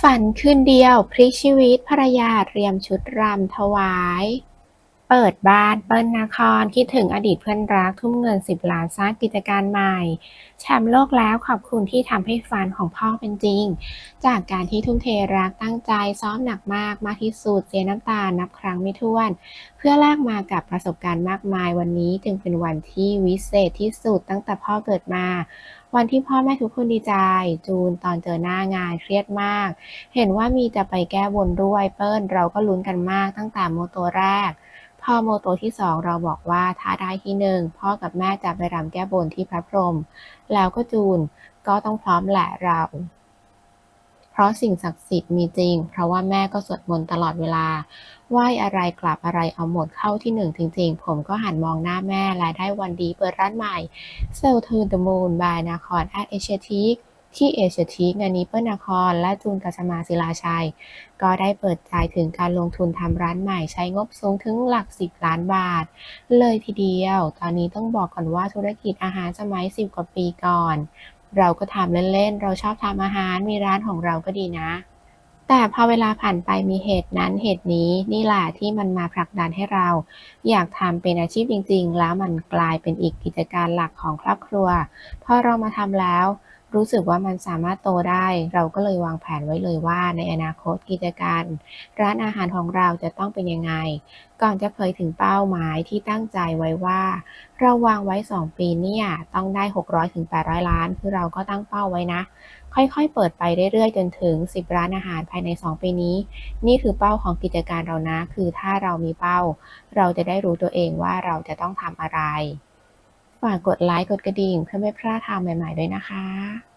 ฝันคืนเดียวพลิกชีวิตภรรยาเตรียมชุดรำถวาย เปิดบ้านเปิ้ลนาครคิดถึงอดีตเพื่อนรักทุ่มเงิน 10 ล้านสร้างกิจการใหม่ แชมป์โลกแล้วขอบคุณที่ทำให้ฝันของพ่อเป็นจริง จากการที่ทุ่มเทรักตั้งใจซ้อมหนักมากมากที่สุดเสียน้ำตานับครั้งไม่ถ้วน เพื่อแลกมากับประสบการณ์มากมายวันนี้จึงเป็นวันที่วิเศษที่สุดตั้งแต่พ่อเกิดมาวันที่พ่อแม่ทุกคนดีใจ จูนตอนเจอหน้างานเครียดมาก เห็นว่ามีจะไปแก้บนด้วยเปิ้ลเราก็ลุ้นกันมากตั้งแต่โมโตแรก พอโมโตที่สองเราบอกว่าถ้าได้ที่หนึ่งพ่อกับแม่จะไปรำแก้บนที่พระพรหมแล้วก็จูนก็ต้องพร้อมแหละเรา เพราะสิ่งศักดิ์สิทธิ์มีจริง เพราะว่าแม่ก็สวดมนต์ตลอดเวลา ไหว้อะไรกลับอะไรเอาหมดเข้าที่หนึ่งจริง ๆ ผมก็หันมองหน้าแม่และได้วันดีเปิดร้านใหม่ Sell to the Moon by นาคร at Asia t e a k ที่ ที่เอเชียทีงานนี้เปิ้ลนคร และจูนกัสมาศิลาชัย ก็ได้เปิดใจถึงการลงทุนทำร้านใหม่ใช้งบสูงถึงหลัก 10 ล้านบาท เลยทีเดียว ตอนนี้ต้องบอกก่อนว่าธุรกิจอาหารสมัย 10 กว่าปีก่อน เราก็ทำเล่นๆ เราชอบทำอาหารมีร้านของเราก็ดีนะ แต่พอเวลาผ่านไปมีเหตุนั้นเหตุนี้นี่แหละที่มันมาผลักดันให้เรา อยากทำเป็นอาชีพจริง ๆ แล้วมันกลายเป็นอีกกิจการหลักของครอบครัวพอเรามาทำแล้ว รู้สึกว่ามันสามารถโตได้ เราก็เลยวางแผนไว้เลยว่า ในอนาคตกิจการ ร้านอาหารของเราจะต้องเป็นยังไง ก่อนจะเผยถึงเป้าหมายที่ตั้งใจไว้ว่า เราวางไว้ 2 ปีเนี่ยต้องได้ 600-800ล้าน คือเราก็ตั้งเป้าไว้นะ ค่อยๆ เปิดไปเรื่อยๆ จนถึง 10 ร้านอาหารภายใน 2 ปีนี้ นี่คือเป้าของกิจการเรานะ คือถ้าเรามีเป้า เราจะได้รู้ตัวเองว่าเราจะต้องทำอะไร ฝากกดไลค์กดกระดิ่งเพื่อไม่พลาดทางใหม่ ๆ ด้วยนะคะ